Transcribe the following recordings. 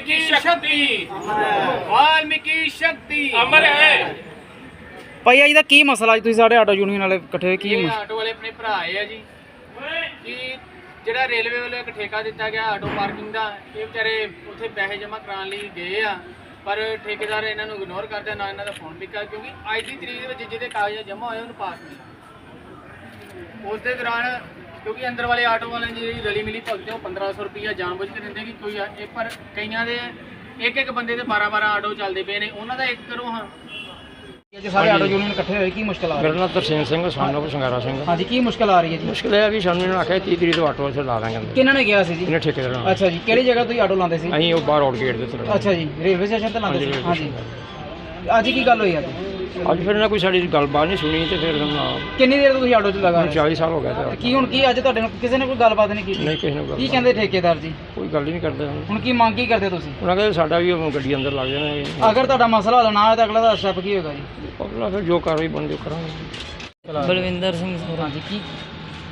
वाल्मीकि शक्ति वाल्मीकि शक्ति अमर है ਭਾਈ ਅੱਜ ਦਾ ਕੀ ਮਸਲਾ ਜੀ ਤੁਸੀਂ ਸਾਡੇ ਆਟੋ ਯੂਨੀਅਨ ਵਾਲੇ ਇਕੱਠੇ ਹੋਏ ਕੀ ਇਹ ਮਸ- ਆਟੋ ਵਾਲੇ ਆਪਣੇ ਭਰਾ ਆਏ ਆ ਜੀ ਕਿ ਜਿਹੜਾ ਰੇਲਵੇ ਵੱਲੋਂ ਇੱਕ ਠੇਕਾ ਦਿੱਤਾ ਗਿਆ ਆਟੋ ਪਾਰਕਿੰਗ ਦਾ ਇਹ ਵਿਚਾਰੇ ਉੱਥੇ ਪੈਸੇ ਜਮ੍ਹਾਂ ਕਰਾਉਣ ਲਈ ਗਏ ਆ ਪਰ ਠੇਕੇਦਾਰ ਇਹਨਾਂ ਨੂੰ ਇਗਨੋਰ ਕਰਦਾ ਨਾ ਇਹਨਾਂ ਦਾ ਫੋਨ ਪਿਕਾ ਕਿਉਂਕਿ ਅੱਜ ਦੀ ਤਰੀਕ ਦੇ ਵਿੱਚ ਜਿਹਦੇ ਕਾਗਜ਼ ਜਮ੍ਹਾਂ ਹੋਏ ਉਹਨੂੰ ਪਾਸ ਨਹੀਂ ਉਸ ਦੇ ਦੌਰਾਨ ਕਿਉਂਕਿ ਅੰਦਰ ਵਾਲੇ ਆਟੋ ਵਾਲਿਆਂ ਦੀ ਜਿਹੜੀ ਰਲੀ ਮਿਲੀ ਭਗਤ ਹੈ ਉਹ 1500 ਰੁਪਈਆ ਜਾਣਬੁੱਝ ਕੇ ਦਿੰਦੇ ਕਿ ਕੋਈ ਆ- ਇਹ ਪਰ ਕਈਆਂ ਦੇ ਇੱਕ ਇੱਕ ਬੰਦੇ ਦੇ 12 12 ਆਟੋ ਚੱਲਦੇ ਪਏ ਨੇ ਉਹਨਾਂ ਦਾ ਇੱਕ ਕਰੋ ਹਾਂ। ਅੱਜ ਸਾਰੇ ਆਟੋ ਯੂਨੀਅਨ ਇਕੱਠੇ ਹੋਏ ਕੀ ਮੁਸ਼ਕਲ ਆ ਰਹੀ ਮੇਰਾ ਨਾਮ ਤਰਸੇਮ ਸਿੰਘ ਸਾਨੋਪ ਸ਼ਿੰਗਾਰਾ ਸਿੰਘ। ਹੈ ਹਾਂਜੀ ਕੀ ਮੁਸ਼ਕਲ ਆ ਰਹੀ ਹੈ ਜੀ? ਮੁਸ਼ਕਿਲ ਇਹ ਆ ਵੀ ਸਾਨੂੰ ਇਹਨਾਂ ਨੇ ਆਖਿਆ 30 ਤਰੀਕ ਤੋਂ ਆਟੋ ਇੱਥੇ ਲਾ ਦਾਂਗੇ ਕਿਹਨਾਂ ਨੇ ਕਿਹਾ ਸੀ ਜੀ? ਇਹਨੇ ਠੇਕੇਦਾਰ ਨਾਲ ਅੱਛਾ ਜੀ ਕਿਹੜੀ ਜਗ੍ਹਾ ਤੁਸੀਂ ਆਟੋ ਲਾਉਂਦੇ ਸੀ? ਅਸੀਂ ਉਹ ਬਾਹਰ ਆਊਟ ਗੇਟ ਦੇ ਉੱਤੇ ਅੱਛਾ ਜੀ ਰੇਲਵੇ ਸਟੇਸ਼ਨ ਤੇ ਲਾਉਂਦੇ ਹਾਂਜੀ, ਸੀ ਹਾਂਜੀ। ਅੱਜ ਕੀ ਗੱਲ ਹੋਈ ਅੱਜ? ਅੱਜ ਫਿਰ ਇਹਨਾਂ ਕੋਈ ਸਾਡੀ ਗੱਲਬਾਤ ਨਹੀਂ ਸੁਣੀ ਤੇ ਫਿਰ ਉਹਨਾਂ ਕਿੰਨੀ ਦੇਰ ਤੋਂ ਤੁਸੀਂ ਆਟੋ 'ਚ ਲਗਾ ਰਹੇ? 40 ਸਾਲ ਹੋ ਗਏ ਤੇ ਕੀ। ਹੁਣ ਕੀ ਅੱਜ ਤੁਹਾਡੇ ਨਾਲ ਕਿਸੇ ਨੇ ਕੋਈ ਗੱਲਬਾਤ ਨਹੀਂ ਕੀਤੀ? ਨਹੀਂ ਕਿਸੇ ਨੂੰ ਕੀ ਕਹਿੰਦੇ ਠੇਕੇਦਾਰ ਜੀ? ਕੋਈ ਗੱਲ ਹੀ ਨਹੀਂ ਕਰਦੇ ਹੁਣ। ਹੁਣ ਕੀ ਮੰਗ ਕੀ ਕਰਦੇ ਤੁਸੀਂ? ਉਹਨਾਂ ਕਹਿੰਦੇ ਸਾਡਾ ਵੀ ਉਹ ਗੱਡੀ ਅੰਦਰ ਲੱਗ ਜਾਣਾ। ਅਗਰ ਤੁਹਾਡਾ ਮਸਲਾ ਹੱਲ ਨਾ ਹੋਇਆ ਤਾਂ ਅਗਲਾ ਦਾ ਸਟੈਪ ਕੀ ਹੋਏਗਾ ਜੀ? ਅਗਲਾ ਫਿਰ ਜੋ ਕਾਰਵਾਈ ਬਣਦੀ ਉਹ ਕਰਾਂਗੇ। ਬਲਵਿੰਦਰ ਸਿੰਘ ਸੋਰਾ ਹਾਂਜੀ ਕੀ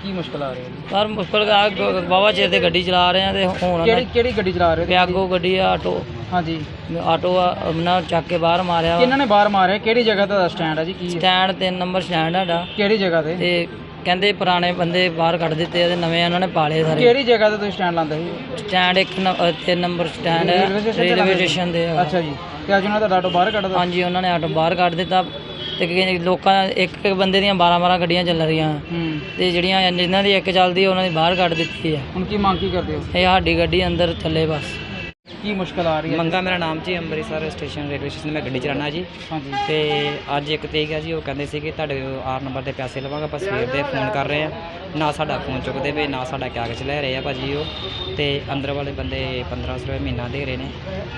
ਕੀ ਮੁਸ਼ਕਲ ਆ ਰਹੀ ਹੈ ਜੀ? ਸਰ ਮੁਸ਼ਕਲ ਆ ਬਾਬਾ ਚਿਰ ਤੇ ਗੱਡੀ ਚਲਾ ਰਹੇ ਆ ਤੇ ਹੁਣ ਕਿਹੜੀ ਕਿਹੜੀ ਗੱਡੀ ਚਲਾ ਰਹੇ ਹੋ ਪਿਆਗੋ ਗੱਡੀ ਆ ਆਟੋ। ਹਾਂਜੀ। ਆਟੋ ਆ ਨਾ ਚੱਕ ਕੇ ਬਾਹਰ ਮਾਰਿਆ ਵਾ। ਕਿਹਨਾਂ ਨੇ ਬਾਹਰ ਮਾਰਿਆ? ਕਿਹੜੀ ਜਗ੍ਹਾ ਤੇ ਸਟੈਂਡ ਹੈ ਜੀ? ਕੀ ਸਟੈਂਡ 3 ਨੰਬਰ ਸਟੈਂਡ ਸਾਡਾ। ਕਿਹੜੀ ਜਗ੍ਹਾ ਤੇ? ਤੇ ਕਹਿੰਦੇ ਪੁਰਾਣੇ ਬੰਦੇ ਬਾਹਰ ਕੱਢ ਦਿੱਤੇ ਆ ਤੇ ਨਵੇਂ ਉਹਨਾਂ ਨੇ ਪਾਲੇ ਸਾਰੇ। ਕਿਹੜੀ ਜਗ੍ਹਾ ਤੇ ਤੁਸੀਂ ਸਟੈਂਡ ਲਾਉਂਦੇ ਸੀ? Stand 1 3 number stand railway station ਤੇ ਰੇਲਵੇ ਲਾਉਂਦੇ? ਸਟੇਸ਼ਨ ਦੇ ਆ। ਅੱਛਾ ਜੀ। ਤੇ ਅੱਜ ਉਹਨਾਂ ਦਾ ਆਟੋ ਬਾਹਰ ਕੱਢਦਾ ਹਾਂਜੀ ਉਹਨਾਂ ਨੇ ਆਟੋ ਬਾਹਰ ਕੱਢ ਦਿੱਤਾ। ਤੇ ਕਿ ਲੋਕਾਂ ਇੱਕ ਇੱਕ ਬੰਦੇ ਦੀਆਂ 12 12 ਗੱਡੀਆਂ ਚੱਲ ਰਹੀਆਂ। ਹੂੰ। ਤੇ ਜਿਹੜੀਆਂ ਜਿਨ੍ਹਾਂ ਦੀ ਇੱਕ ਚੱਲਦੀ ਆ, ਉਹਨਾਂ ਦੀ ਬਾਹਰ ਕੱਢ ਦਿੱਤੀ ਆ। ਹੁਣ ਕੀ ਮੰਗ ਕੀ ਕਰਦੇ ਹੋ? ਇਹ ਸਾਡੀ ਗੱਡੀ ਅੰਦਰ ਚੱਲੇ ਬਸ। ਕੀ ਮੁਸ਼ਕਲ ਆ ਰਹੀ ਹੈ? ਮੰਗਾ ਮੇਰਾ ਨਾਮ ਜੀ ਅੰਮ੍ਰਿਤਸਰ ਸਟੇਸ਼ਨ ਰੇਲਵੇ ਸਟੇਸ਼ਨ ਮੈਂ ਗੱਡੀ ਚਲਾਉਣਾ ਜੀ। ਹਾਂਜੀ। ਤੇ ਅੱਜ ਇੱਕ ਤਰੀਕ ਹੈ ਜੀ ਉਹ ਕਹਿੰਦੇ ਸੀ ਕਿ ਤੁਹਾਡੇ ਆਰ ਨੰਬਰ ਤੇ ਪੈਸੇ ਲਵਾਂਗਾ ਆਪਾਂ ਸਵੇਰ ਦੇ ਫੋਨ ਕਰ ਰਹੇ ਆ ਨਾ ਸਾਡਾ ਫੋਨ ਚੁੱਕਦੇ ਪਏ ਨਾ ਸਾਡਾ ਕਾਗਜ਼ ਲੈ ਰਹੇ ਆ ਭਾਜੀ ਉਹ। ਤੇ ਅੰਦਰ ਵਾਲੇ ਬੰਦੇ 1500 ਰੁਪਏ ਮਹੀਨਾ ਦੇ ਰਹੇ ਨੇ।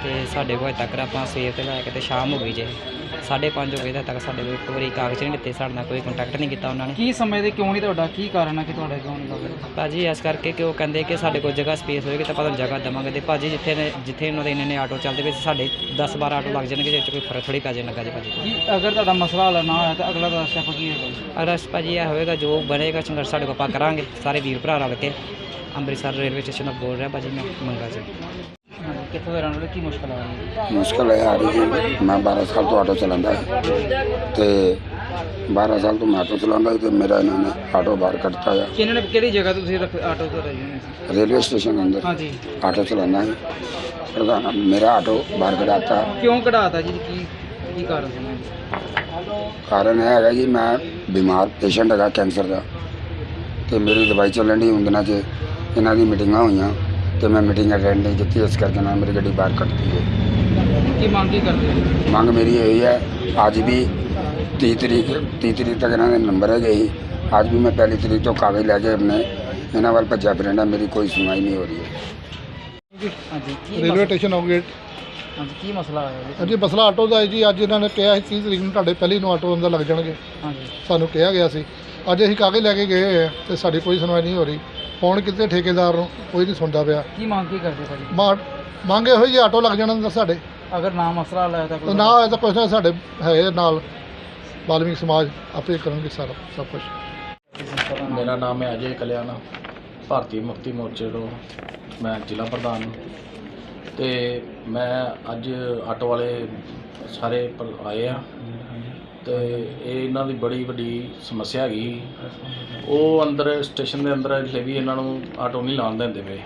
ਤੇ ਸਾਡੇ ਕੋਲ ਤੱਕ ਆਪਾਂ ਸਵੇਰ ਤੇ ਲੈ ਕੇ ਤੇ ਸ਼ਾਮ ਹੋ ਗਈ ਜੇ। 5:30 ਹੋ ਗਏ ਤਾਂ ਤੱਕ ਸਾਡੇ ਕੋਲ ਇੱਕ ਵਾਰੀ ਕਾਗਜ਼ ਨਹੀਂ ਦਿੱਤੇ ਸਾਡੇ ਨਾਲ ਕੋਈ ਕੰਟੈਕਟ ਨਹੀਂ ਕੀਤਾ ਉਹਨਾਂ ਨੇ। ਕੀ ਸਮਝਦੇ ਕਿਉਂ ਨਹੀਂ ਤੁਹਾਡਾ? ਕੀ ਕਾਰਨ ਹੈ ਕਿ ਤੁਹਾਡਾ ਕਿਉਂ ਨਹੀਂ ਲੱਗ ਭਾਜੀ ਇਸ ਕਰਕੇ ਕਿ ਉਹ ਕਹਿੰਦੇ ਕਿ ਸਾਡੇ ਕੋਲ ਜਗ੍ਹਾ ਸਪੇਸ ਹੋਏਗੀ ਤਾਂ ਤੁਹਾਨੂੰ ਜਗ੍ਹਾ ਦੇਵਾਂਗੇ। ਤੇ ਭਾਜੀ ਜਿੱਥੇ ਨੇ ਜਿੱਥੇ ਉਹਨਾਂ ਦੇ ਇੰਨੇ ਨੇ ਆਟੋ ਚੱਲਦੇ ਪਏ ਸਾਡੇ 10 12 ਆਟੋ ਲੱਗ ਜਾਣਗੇ ਜਿਹਦੇ 'ਚ ਕੋਈ ਫ਼ਰਕ ਥੋੜੀ ਪੈ ਜਾਣ ਲੱਗਾ ਜੀ ਭਾਜੀ। ਕੀ ਅਗਰ ਤੁਹਾਡਾ ਮਸਲਾ ਹੱਲ ਨਾ ਹੋਇਆ ਤਾਂ ਅਗਲਾ ਦਾ ਸਟੈਪ ਕੀ ਹੋਏਗਾ? ਅਰਸ਼ ਭਾਜੀ ਇਹ ਹੋਵੇਗਾ ਜੋ ਬਣੇਗਾ ਸੰਘਰਸ਼ ਸਾਡੇ ਕੋਲ ਆਪਾਂ ਕਰਾਂਗੇ ਸਾਰੇ ਵੀਰ ਭਰਾ ਰਲ ਕੇ। ਅੰਮ੍ਰਿਤਸਰ ਰੇਲਵੇ ਸਟੇਸ਼ਨ ਤੋਂ ਬੋਲ ਰਿਹਾ ਭਾਜੀ ਮੈਂ ਮੰਗਾ ਜੀ। ਕਿੱਥੋਂ ਦੇ ਰਹਿਣ ਵਾਲੇ? ਕੀ ਮੁਸ਼ਕਲ ਆ ਰਹੀ ਹੈ? ਮੁਸ਼ਕਲ ਇਹ ਆ ਰਹੀ ਜੀ ਮੈਂ 12 ਸਾਲ ਤੋਂ ਆਟੋ ਚਲਾਉਂਦਾ। ਹਾਂ ਤੇ 12 ਸਾਲ ਤੋਂ ਮੈਂ ਆਟੋ ਚਲਾਉਂਦਾ ਸੀ ਤੇ ਮੇਰਾ ਇਹਨਾਂ ਨੇ ਆਟੋ ਬਾਹਰ ਕੱਢਤਾ ਆ। ਕਿਹਨਾਂ ਨੇ ਕਿਹੜੀ ਜਗ੍ਹਾ ਤੋਂ ਤੁਸੀਂ ਰੱਖ- ਆਟੋ ਤੇ ਰਹੇ ਹੋ ਸੀ? ਰੇਲਵੇ ਸਟੇਸ਼ਨ ਅੰਦਰ। ਹਾਂਜੀ। ਆਟੋ ਚਲਾਉਂਦਾ ਹਾਂ ਪ੍ਰਧਾਨ ਮੇਰਾ ਆਟੋ ਬਾਹਰ ਕਢਾਤਾ। ਕਿਉਂ ਕਢਾਤਾ ਜੀ? ਕੀ ਕੀ ਕਾਰਨ ਸੀ? ਕਾਰਨ ਇਹ ਹੈਗਾ ਜੀ ਮੈਂ ਬਿਮਾਰ ਪੇਸ਼ੈਂਟ ਹੈਗਾ ਕੈਂਸਰ ਦਾ। ਤੇ ਮੇਰੀ ਦਵਾਈ ਚੱਲਣ ਦੀ ਹੁੰਦਣਾ 'ਚ ਇਹਨਾਂ ਦੀ ਮੀਟਿੰਗਾਂ ਹੋਈਆਂ। ਤੇ ਮੈਂ ਮੀਟਿੰਗ ਅਟੈਂਡ ਨਹੀਂ ਕੀਤੀ ਇਸ ਕਰਕੇ ਮੈਂ ਮੇਰੀ ਗੱਡੀ ਬਾਹਰ ਕੱਢਤੀ ਹੈ ਕੀ ਮੰਗ ਕੀ ਕਰਦੇ ਹੋ? ਮੰਗ ਮੇਰੀ ਇਹ ਹੈ ਅੱਜ ਵੀ 30 ਤਰੀਕ 30 ਤਰੀਕ ਤੱਕ ਇਹਨਾਂ ਦੇ ਨੰਬਰ ਹੈਗੇ ਸੀ। ਅੱਜ ਵੀ ਮੈਂ ਪਹਿਲੀ ਤਰੀਕ ਤੋਂ ਕਾਗਜ਼ ਲੈ ਕੇ ਆਪਣੇ ਇਹਨਾਂ ਵੱਲ ਭੱਜਾ ਫਿਰਦਾ ਮੇਰੀ ਕੋਈ ਸੁਣਵਾਈ ਨਹੀਂ ਹੋ ਰਹੀ ਹੈ। ਹਾਂਜੀ ਕੀ ਰੇਲਵੇ ਸਟੇਸ਼ਨ ਹਾਂਜੀ ਕੀ ਮਸਲਾ ਆਇਆ ਜੀ? ਮਸਲਾ ਆਟੋ ਦਾ ਹੈ ਜੀ ਅੱਜ ਇਹਨਾਂ ਨੇ ਕਿਹਾ ਸੀ 30 ਤਰੀਕ ਨੂੰ ਤੁਹਾਡੇ ਪਹਿਲੀ ਨੂੰ ਆਟੋ ਅੰਦਰ ਲੱਗ ਜਾਣਗੇ। ਹਾਂਜੀ। ਸਾਨੂੰ ਕਿਹਾ ਗਿਆ ਸੀ। ਅੱਜ ਅਸੀਂ ਕਾਗਜ਼ ਲੈ ਕੇ ਗਏ ਹੋਏ ਆ ਤੇ ਸਾਡੀ ਕੋਈ ਸੁਣਵਾਈ ਨਹੀਂ ਹੋ ਰਹੀ। ਫੋਨ ਕਿਤੇ ਠੇਕੇਦਾਰ ਨੂੰ ਕੋਈ ਨਹੀਂ ਸੁਣਦਾ ਪਿਆ। ਕੀ ਮੰਗ ਕੀ ਕਰਦੇ ਭਾਜੀ? ਮਾ- ਮੰਗ ਇਹੋ ਜੀ ਆਟੋ ਲੱਗ ਜਾਣਾ ਅੰਦਰ ਸਾਡੇ। ਅਗਰ ਨਾ ਮਸਲਾ ਹੱਲ ਹੋਇਆ ਤਾਂ ਤੇ ਅਗਲਾ- ਨਾ ਹੋਇਆ ਤਾਂ ਕੁਛ ਨਾ ਸਾਡੇ ਹੈ ਨਾਲ ਬਾਲਮੀਕ ਸਮਾਜ ਆਪੇ ਕਰਨਗੇ ਸਾਰਾ ਸਭ ਕੁਝ ਮੇਰਾ ਨਾਮ ਹੈ ਅਜੇ ਕਲਿਆਣਾ ਭਾਰਤੀ ਮੁਕਤੀ ਮੋਰਚੇ ਤੋਂ ਮੈਂ ਜ਼ਿਲ੍ਹਾ ਪ੍ਰਧਾਨ ਤੇ ਮੈਂ ਅੱਜ ਆਟੋ ਵਾਲੇ ਸਾਰੇ ਆਏ ਆ। ਤੇ ਇਹ ਇਹਨਾਂ ਦੀ ਬੜੀ ਵੱਡੀ ਸਮੱਸਿਆ ਹੈਗੀ। ਉਹ ਅੰਦਰ ਸਟੇਸ਼ਨ ਦੇ ਅੰਦਰ ਹਲੇ ਵੀ ਇਹਨਾਂ ਨੂੰ ਆਟੋ ਨਹੀਂ ਲਾਉਣ ਦਿੰਦੇ ਪਏ।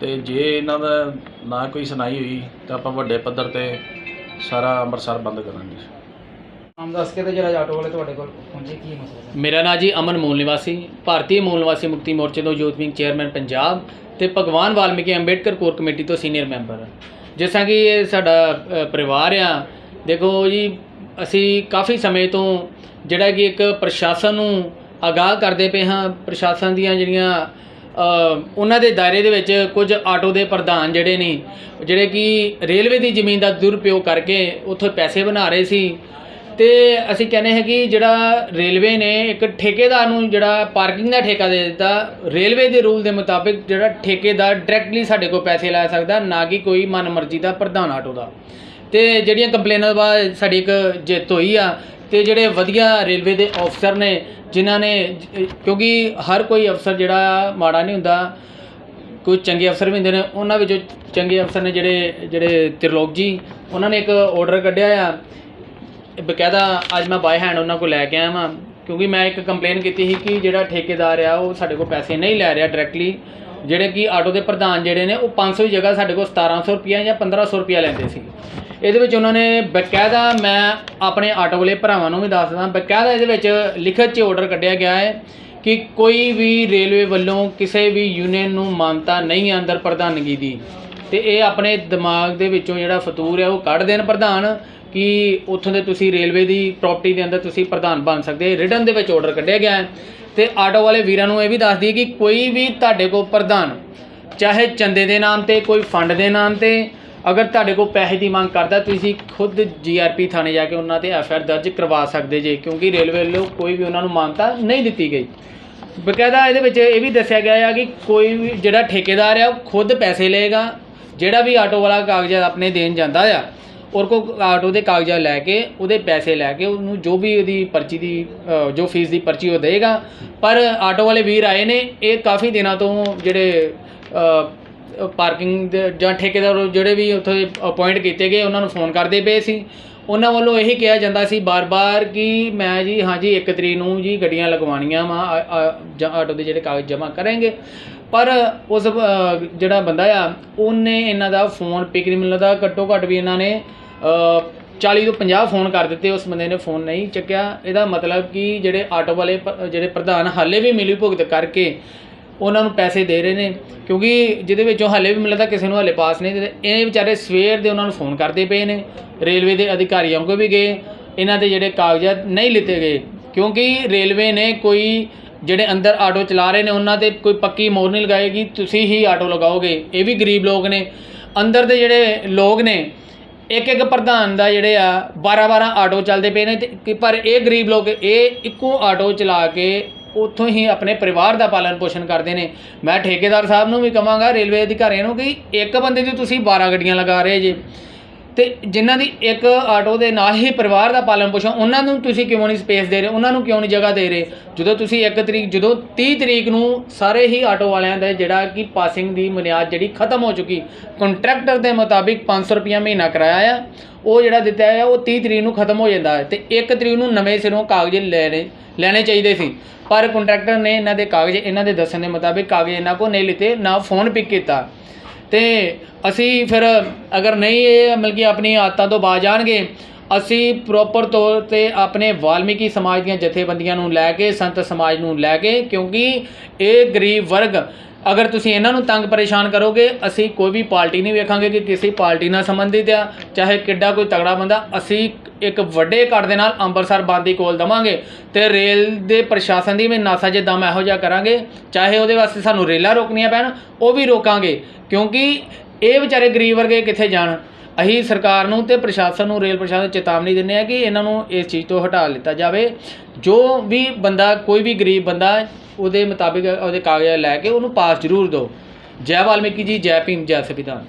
ਤੇ ਜੇ ਇਹਨਾਂ ਦਾ ਨਾ ਕੋਈ ਸੁਣਾਈ ਹੋਈ ਤਾਂ ਆਪਾਂ ਵੱਡੇ ਪੱਧਰ ਤੇ ਸਾਰਾ ਅੰਮ੍ਰਿਤਸਰ ਬੰਦ ਕਰਾਂਗੇ। ਨਾਮ ਦੱਸ ਕੇ ਤੇ ਜਿਹੜਾ ਆਟੋ ਵਾਲੇ ਤੁਹਾਡੇ ਕੋਲ ਪਹੁੰਚੇ ਕੀ ਮਸਲਾ ਸੀ ਮੇਰਾ ਨਾਂ ਜੀ ਅਮਨ ਮੂਲ ਨਿਵਾਸੀ ਭਾਰਤੀ ਮੂਲ ਨਿਵਾਸੀ ਮੁਕਤੀ ਮੋਰਚੇ ਤੋਂ ਯੂਥ ਵਿੰਗ ਚੇਅਰਮੈਨ ਪੰਜਾਬ ਤੇ ਭਗਵਾਨ ਵਾਲਮੀਕੀ ਅੰਬੇਡਕਰ ਕੋਰ ਕਮੇਟੀ ਤੋਂ ਸੀਨੀਅਰ ਮੈਂਬਰ। ਜਿਸ ਤਰ੍ਹਾਂ ਕਿ ਇਹ ਸਾਡਾ ਅ, ਪਰਿਵਾਰ ਆ। ਦੇਖੋ ਜੀ ਅਸੀਂ ਕਾਫੀ ਸਮੇਂ ਤੋਂ ਜਿਹੜਾ ਕਿ ਇੱਕ ਪ੍ਰਸ਼ਾਸਨ ਨੂੰ ਆਗਾਹ ਕਰਦੇ ਪਏ ਹਾਂ, ਪ੍ਰਸ਼ਾਸਨ ਦੀਆਂ ਜਿਹੜੀਆਂ ਉਹਨਾਂ ਦੇ ਦਾਇਰੇ ਦੇ ਵਿੱਚ ਕੁਝ ਆਟੋ ਦੇ ਪ੍ਰਧਾਨ ਜਿਹੜੇ ਨੇ, ਜਿਹੜੇ ਕਿ ਰੇਲਵੇ ਦੀ ਜ਼ਮੀਨ ਦਾ ਦੁਰਪਯੋਗ ਕਰਕੇ ਉੱਥੋਂ ਪੈਸੇ ਬਣਾ ਰਹੇ ਸੀ। ਤੇ ਅਸੀਂ ਕਹਿੰਦੇ ਹਾਂ ਕਿ ਜਿਹੜਾ ਰੇਲਵੇ ਨੇ ਇੱਕ ਠੇਕੇਦਾਰ ਨੂੰ ਜਿਹੜਾ ਪਾਰਕਿੰਗ ਦਾ ਠੇਕਾ ਦੇ ਦਿੱਤਾ, ਰੇਲਵੇ ਦੇ ਰੂਲ ਦੇ ਮੁਤਾਬਿਕ ਜਿਹੜਾ ਠੇਕੇਦਾਰ ਡਾਇਰੈਕਟਲੀ ਸਾਡੇ ਕੋਲ ਪੈਸੇ ਲੈ ਸਕਦਾ, ਨਾ ਕਿ ਕੋਈ ਮਨਮਰਜ਼ੀ ਦਾ ਪ੍ਰਧਾਨ ਆਟੋ ਦਾ। ਤੇ ਜਿਹੜੀਆਂ ਕੰਪਲੇਨਾਂ ਤੋਂ ਬਾਅਦ ਸਾਡੀ ਇੱਕ ਜਿੱਤ ਹੋਈ ਆ ਤੇ ਜਿਹੜੇ ਵਧੀਆ ਰੇਲਵੇ ਦੇ ਅਫਸਰ ਨੇ, ਜਿਨ੍ਹਾਂ ਨੇ, ਕਿਉਂਕਿ ਹਰ ਕੋਈ ਅਫਸਰ ਜਿਹੜਾ ਮਾੜਾ ਨਹੀਂ ਹੁੰਦਾ, ਕੋਈ ਚੰਗੇ ਅਫਸਰ ਵੀ ਹੁੰਦੇ ਨੇ, ਉਹਨਾਂ ਵਿੱਚੋਂ ਚੰਗੇ ਅਫਸਰ ਨੇ ਜਿਹੜੇ ਜਿਹੜੇ ਤਿਰਲੋਕ ਜੀ, ਉਹਨਾਂ ਨੇ ਇੱਕ ਆਰਡਰ ਕੱਢਿਆ ਆ, ਬਕਾਇਦਾ ਅੱਜ ਮੈਂ ਬਾਏ ਹੈਂਡ ਉਹਨਾਂ ਕੋਲ ਲੈ ਕੇ ਆਇਆ ਵਾਂ, ਕਿਉਂਕਿ ਮੈਂ ਇੱਕ ਕੰਪਲੇਨ ਕੀਤੀ ਸੀ ਕਿ ਜਿਹੜਾ ਠੇਕੇਦਾਰ ਆ, ਉਹ ਸਾਡੇ ਕੋਲ ਪੈਸੇ ਨਹੀਂ ਲੈ ਰਿਹਾ ਡਾਇਰੈਕਟਲੀ ਜਿਹੜੇ ਕਿ ਆਟੋ ਦੇ ਪ੍ਰਧਾਨ ਜਿਹੜੇ ਨੇ, ਉਹ 500 ਦੀ ਜਗ੍ਹਾ ਸਾਡੇ ਕੋਲ 1700 ਰੁਪਈਆ ਜਾਂ 1500 ਰੁਪਈਆ ਲੈਂਦੇ ਸੀ। ਇਹਦੇ ਵਿੱਚ ਉਹਨਾਂ ਨੇ ਬਕਾਇਦਾ ਮੈਂ ਆਪਣੇ ਆਟੋ ਵਾਲੇ ਭਰਾਵਾਂ ਨੂੰ ਵੀ ਦੱਸਦਾ ਬਕਾਇਦਾ ਇਹਦੇ ਵਿੱਚ ਲਿਖਤ 'ਚ ਆਰਡਰ ਕੱਢਿਆ ਗਿਆ ਹੈ ਕਿ ਕੋਈ ਵੀ ਰੇਲਵੇ ਵੱਲੋਂ ਕਿਸੇ ਵੀ ਯੂਨੀਅਨ ਨੂੰ ਮਾਨਤਾ ਨਹੀਂ ਹੈ ਅੰਦਰ ਪ੍ਰਧਾਨਗੀ ਦੀ। ਤੇ ਇਹ ਆਪਣੇ ਦਿਮਾਗ ਦੇ ਵਿੱਚੋਂ ਜਿਹੜਾ ਫਤੂਰ ਹੈ ਉਹ ਕੱਢ ਦੇਣ ਪ੍ਰਧਾਨ ਕਿ ਉੱਥੋਂ ਦੇ ਤੁਸੀਂ ਰੇਲਵੇ ਦੀ ਪ੍ਰਾਪਰਟੀ ਦੇ ਅੰਦਰ ਤੁਸੀਂ ਪ੍ਰਧਾਨ ਬਣ ਸਕਦੇ ਰਿਟਰਨ ਦੇ ਵਿੱਚ ਆਰਡਰ ਕੱਢਿਆ ਗਿਆ ਹੈ। ਤੇ ਆਟੋ ਵਾਲੇ ਵੀਰਾਂ ਨੂੰ ਇਹ ਵੀ ਦੱਸ ਦਈਏ ਕਿ ਕੋਈ ਵੀ ਤੁਹਾਡੇ ਕੋਲ ਪ੍ਰਧਾਨ, ਚਾਹੇ ਚੰਦੇ ਦੇ ਨਾਮ ਤੇ, ਕੋਈ ਫੰਡ ਦੇ ਨਾਮ ਤੇ ਅਗਰ ਤੁਹਾਡੇ ਕੋਲ ਪੈਸੇ ਦੀ ਮੰਗ ਕਰਦਾ, ਤੁਸੀਂ ਖੁਦ ਜੀਆਰਪੀ ਥਾਣੇ ਜਾ ਕੇ ਉਹਨਾਂ ਤੇ ਐਫਆਈਆਰ ਦਰਜ ਕਰਵਾ ਸਕਦੇ ਜੇ, ਕਿਉਂਕਿ ਰੇਲਵੇ ਵੱਲੋਂ ਕੋਈ ਵੀ ਉਹਨਾਂ ਨੂੰ ਮਾਨਤਾ ਨਹੀਂ ਦਿੱਤੀ ਗਈ। ਬਕਾਇਦਾ ਇਹਦੇ ਵਿੱਚ ਇਹ ਵੀ ਦੱਸਿਆ ਗਿਆ ਹੈ ਕਿ ਕੋਈ ਵੀ ਜਿਹੜਾ ਠੇਕੇਦਾਰ ਆ, ਉਹ ਖੁਦ ਪੈਸੇ ਲਏਗਾ, ਜਿਹੜਾ ਵੀ ਆਟੋ ਵਾਲਾ ਕਾਗਜ਼ਾਤ ਆਪਣੇ ਦੇਣ ਜਾਂਦਾ ਆ, ਔਰ ਕੋ ਆਟੋ ਦੇ ਕਾਗਜ਼ਾਤ ਲੈ ਕੇ, ਉਹਦੇ ਪੈਸੇ ਲੈ ਕੇ ਉਹਨੂੰ ਜੋ ਵੀ ਉਹਦੀ ਪਰਚੀ ਦੀ ਜੋ ਫੀਸ ਦੀ ਪਰਚੀ ਉਹ ਦੇਗਾ ਪਰ ਆਟੋ ਵਾਲੇ ਵੀਰ ਆਏ ਨੇ, ਇਹ ਕਾਫੀ ਦਿਨਾਂ ਤੋਂ ਜਿਹੜੇ ਪਾਰਕਿੰਗ ਦੇ ਜਾਂ ਠੇਕੇਦਾਰ ਜਿਹੜੇ ਵੀ ਉੱਥੇ ਅਪਾਇੰਟ ਕੀਤੇ ਗਏ ਉਹਨਾਂ ਨੂੰ ਫੋਨ ਕਰਦੇ ਪਏ ਸੀ। ਉਹਨਾਂ ਵੱਲੋਂ ਇਹੀ ਕਿਹਾ ਜਾਂਦਾ ਸੀ ਬਾਰ-ਬਾਰ ਕਿ ਮੈਂ ਜੀ ਹਾਂਜੀ ਇੱਕ ਤਰੀਕ ਨੂੰ ਜੀ ਗੱਡੀਆਂ ਲਗਵਾਉਣੀਆਂ ਵਾ ਜਾਂ ਆਟੋ ਦੇ ਜਿਹੜੇ ਕਾਗਜ਼ ਜਮ੍ਹਾਂ ਕਰਾਂਗੇ ਪਰ ਉਸ ਜਿਹੜਾ ਬੰਦਾ ਆ ਉਹਨੇ ਇਹਨਾਂ ਦਾ ਫੋਨ ਪਿਕ ਨਹੀਂ ਮਿਲਦਾ ਘੱਟੋ ਘੱਟ ਵੀ ਇਹਨਾਂ ਨੇ ਅ, 40 ਤੋਂ 50 ਫੋਨ ਕਰ ਦਿੱਤੇ ਉਸ ਬੰਦੇ ਨੇ ਫੋਨ ਨਹੀਂ ਚੱਕਿਆ। ਇਹਦਾ ਮਤਲਬ ਕਿ ਜਿਹੜੇ ਆਟੋ ਵਾਲੇ ਪ- ਜਿਹੜੇ ਪ੍ਰਧਾਨ ਹਾਲੇ ਵੀ ਮਿਲੀ ਭੁਗਤ ਕਰਕੇ ਉਹਨਾਂ ਨੂੰ ਪੈਸੇ ਦੇ ਰਹੇ ਨੇ, ਕਿਉਂਕਿ ਜਿਹਦੇ ਵਿੱਚੋਂ ਹਾਲੇ ਵੀ ਮਿਲਦਾ, ਕਿਸੇ ਨੂੰ ਹਾਲੇ ਪਾਸ ਨਹੀਂ ਦਿੱਤੇ ਇਹ ਵਿਚਾਰੇ ਸਵੇਰ ਦੇ ਉਹਨਾਂ ਨੂੰ ਫੋਨ ਕਰਦੇ ਪਏ ਨੇ। ਰੇਲਵੇ ਦੇ ਅਧਿਕਾਰੀਆਂ ਕੋਲ ਵੀ ਗਏ। ਇਹਨਾਂ ਦੇ ਜਿਹੜੇ ਕਾਗਜ਼ਾਤ ਨਹੀਂ ਲਿੱਤੇ ਗਏ। ਕਿਉਂਕਿ ਰੇਲਵੇ ਨੇ ਕੋਈ ਜਿਹੜੇ ਅੰਦਰ ਆਟੋ ਚਲਾ ਰਹੇ ਨੇ, ਉਹਨਾਂ ਤੇ ਕੋਈ ਪੱਕੀ ਮੋਹਰ ਨਹੀਂ ਲਗਾਏਗੀ। ਤੁਸੀਂ ਹੀ ਆਟੋ ਲਗਾਓਗੇ। ਇਹ ਵੀ ਗਰੀਬ ਲੋਕ ਨੇ। ਅੰਦਰ ਦੇ ਜਿਹੜੇ ਲੋਕ ਨੇ ਇੱਕ ਇੱਕ ਪ੍ਰਧਾਨ ਦਾ ਜਿਹੜੇ ਆ 12 12 ਆਟੋ ਚੱਲਦੇ ਪਏ ਨੇ। ਤੇ ਪਰ ਇਹ ਗਰੀਬ ਲੋਕ, ਇਹ ਇੱਕੋ ਆਟੋ ਚਲਾ ਕੇ ਉੱਥੋਂ ਹੀ ਆਪਣੇ ਪਰਿਵਾਰ ਦਾ ਪਾਲਣ ਪੋਸ਼ਣ ਕਰਦੇ ਨੇ। ਮੈਂ ਠੇਕੇਦਾਰ ਸਾਹਿਬ ਨੂੰ ਵੀ ਕਹਾਂਗਾ, ਰੇਲਵੇ ਅਧਿਕਾਰੀਆਂ ਨੂੰ ਕਿ ਇੱਕ ਬੰਦੇ ਦੀ ਤੁਸੀਂ 12 ਗੱਡੀਆਂ ਲਗਾ ਰਹੇ ਜੇ। ਤੇ ਜਿਨ੍ਹਾਂ ਦੀ ਇੱਕ ਆਟੋ ਦੇ ਨਾਲ ਹੀ ਪਰਿਵਾਰ ਦਾ ਪਾਲਣ ਪੋਸ਼ਣ, ਉਹਨਾਂ ਨੂੰ ਤੁਸੀਂ ਕਿਉਂ ਨਹੀਂ ਸਪੇਸ ਦੇ ਰਹੇ? ਉਹਨਾਂ ਨੂੰ ਕਿਉਂ ਨਹੀਂ ਜਗ੍ਹਾ ਦੇ ਰਹੇ? ਜਦੋਂ ਤੁਸੀਂ ਇੱਕ ਤਰੀਕ, ਜਦੋਂ 30 ਤਰੀਕ ਨੂੰ ਸਾਰੇ ਹੀ ਆਟੋ ਵਾਲਿਆਂ ਦਾ ਜਿਹੜਾ ਕਿ ਪਾਸਿੰਗ ਦੀ ਮਨਿਆਦ ਜਿਹੜੀ ਖਤਮ ਹੋ ਚੁੱਕੀ ਕੰਟਰੈਕਟਰ ਦੇ ਮੁਤਾਬਿਕ 500 ਰੁਪਿਆ ਮਹੀਨਾ ਕਿਰਾਇਆ ਆ, ਉਹ ਜਿਹੜਾ ਦਿੱਤਾ ਹੈ ਉਹ 30 ਤਰੀਕ ਨੂੰ ਖਤਮ ਹੋ ਜਾਂਦਾ ਹੈ। ਤੇ 1 ਤਰੀਕ ਨੂੰ ਨਵੇਂ ਸਿਰੋਂ ਕਾਗਜ਼ ਲੈਣੇ ਲੈਣੇ ਚਾਹੀਦੇ ਸੀ। ਪਰ ਕੰਟਰੈਕਟਰ ਨੇ ਇਹਨਾਂ ਦੇ ਕਾਗਜ਼, ਇਹਨਾਂ ਦੇ ਦੱਸਣ ਦੇ ਮੁਤਾਬਿਕ ਕਾਗਜ਼ ਇਹਨਾਂ ਕੋ ਨਹੀਂ ਲਿੱਤੇ, ਨਾ ਫੋਨ ਪਿਕ ਕੀਤਾ। ਤੇ ਅਸੀਂ ਫਿਰ ਅਗਰ ਨਹੀਂ ਇਹ ਮਤਲਬ ਕਿ ਆਪਣੀ ਆਦਤਾਂ ਤੋਂ ਬਾਜ ਜਾਣਗੇ, ਅਸੀਂ ਪ੍ਰੋਪਰ ਤੌਰ ਤੇ ਆਪਣੇ ਵਾਲਮੀਕੀ ਸਮਾਜ ਦੀਆਂ ਜਥੇਬੰਦੀਆਂ ਨੂੰ ਲੈ ਕੇ, ਸੰਤ ਸਮਾਜ ਨੂੰ ਲੈ ਕੇ, ਕਿਉਂਕਿ ਇਹ ਗਰੀਬ ਵਰਗ ਅਗਰ ਤੁਸੀਂ ਇਹਨਾਂ ਨੂੰ ਤੰਗ ਪਰੇਸ਼ਾਨ ਕਰੋਗੇ, ਅਸੀਂ ਕੋਈ ਵੀ ਪਾਰਟੀ ਨਹੀਂ ਵੇਖਾਂਗੇ ਕਿ ਕਿਸੇ ਪਾਰਟੀ ਨਾਲ ਸੰਬੰਧਿਤ ਆ। ਚਾਹੇ ਕਿੱਡਾ ਕੋਈ ਤਗੜਾ ਬੰਦਾ, ਅਸੀਂ ਇੱਕ ਵੱਡੇ ਕੱਟ ਦੇ ਨਾਲ ਅੰਮ੍ਰਿਤਸਰ ਬੰਦ ਦੀ ਕੋਲ ਦਵਾਂਗੇ ਤੇ ਰੇਲ ਦੇ ਪ੍ਰਸ਼ਾਸਨ ਦੀ ਵੀ ਨਾਸਾ ਜੇ ਦਮ ਇਹੋ ਜਿਹਾ ਕਰਾਂਗੇ। ਚਾਹੇ ਉਹਦੇ ਵਾਸਤੇ ਸਾਨੂੰ ਰੇਲਾਂ ਰੋਕਣੀਆਂ ਪੈਣ, ਉਹ ਵੀ ਰੋਕਾਂਗੇ। ਕਿਉਂਕਿ ਇਹ ਵਿਚਾਰੇ ਗਰੀਬ ਵਰਗੇ ਕਿੱਥੇ ਜਾਣ? ਅਸੀਂ ਸਰਕਾਰ ਨੂੰ ਤੇ ਪ੍ਰਸ਼ਾਸਨ ਨੂੰ, ਰੇਲ ਪ੍ਰਸ਼ਾਸਨ ਨੂੰ ਚੇਤਾਵਨੀ ਦਿੰਦੇ ਆ ਕਿ ਇਹਨਾਂ ਨੂੰ ਇਸ ਚੀਜ਼ ਤੋਂ ਹਟਾ ਲਿੱਤਾ ਜਾਵੇ। ਜੋ ਵੀ ਬੰਦਾ, ਕੋਈ ਵੀ ਗਰੀਬ ਬੰਦਾ ਉਹਦੇ ਮੁਤਾਬਿਕ ਉਹਦੇ ਕਾਗਜ਼ ਲੈ ਕੇ ਉਹਨੂੰ ਪਾਸ ਜ਼ਰੂਰ ਦਿਓ। ਜੈ ਵਾਲਮੀਕੀ ਜੀ, ਜੈ ਭੀਮ, ਜੈ ਸੰਵਿਧਾਨ